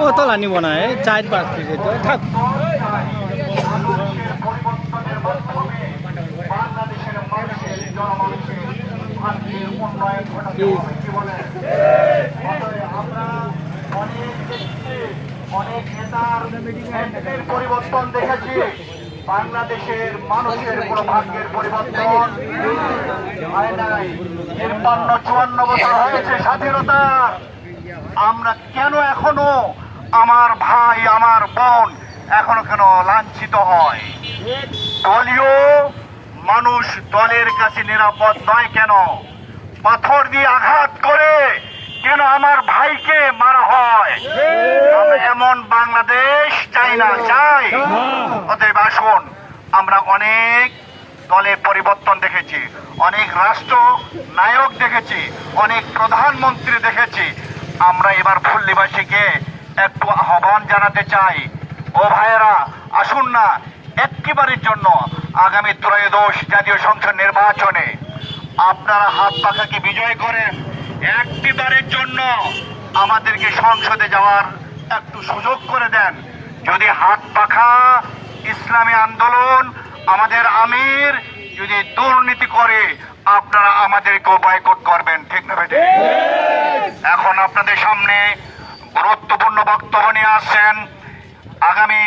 ও তলা নিব না চার পাঁচ কেজি তো থাক। অনেক নেতার পরিবর্তন দেখেছি। বাংলাদেশের মানুষের কোনো ভাগ্যের পরিবর্তন। হয় নাই তিপ্পান্ন, চুয়ান্ন বছর হয়েছে স্বাধীনতা। আমরা কেন এখনও আমার ভাই, আমার বোন এখনও কেন লাঞ্ছিত হয়? দলীয় মানুষ দলের কাছে নিরাপদ নয় কেন? পাথর দিয়ে আঘাত করে কেন আমার ভাইকে মারা হয় আমরা এমন বাংলাদেশ চাই। না চাই অতএব আসুন আমরা অনেক দলে পরিবর্তন দেখেছি অনেক রাষ্ট্র নায়ক দেখেছি অনেক প্রধানমন্ত্রী দেখেছি। আমরা এবার ফুল্লিবাসীকে একটু আহ্বান জানাতে চাই। ও ভাইয়েরা আসুন না একেবারের জন্য আগামী ত্রয়োদশ জাতীয় সংসদ নির্বাচনে আপনারা হাত পাখাকে বিজয় করেন। একটিবারের জন্য আমাদেরকে সংসদে যাওয়ার একটু সুযোগ করে দেন। যদি হাত পাখা, ইসলামী আন্দোলন, আমাদের আমির যদি দুর্নীতি করে, আপনারা আমাদেরকে বয়কট করবেন, ঠিক না এখন আপনাদের সামনে গুরুত্বপূর্ণ বক্তব্য নিয়ে আসছেন। আগামী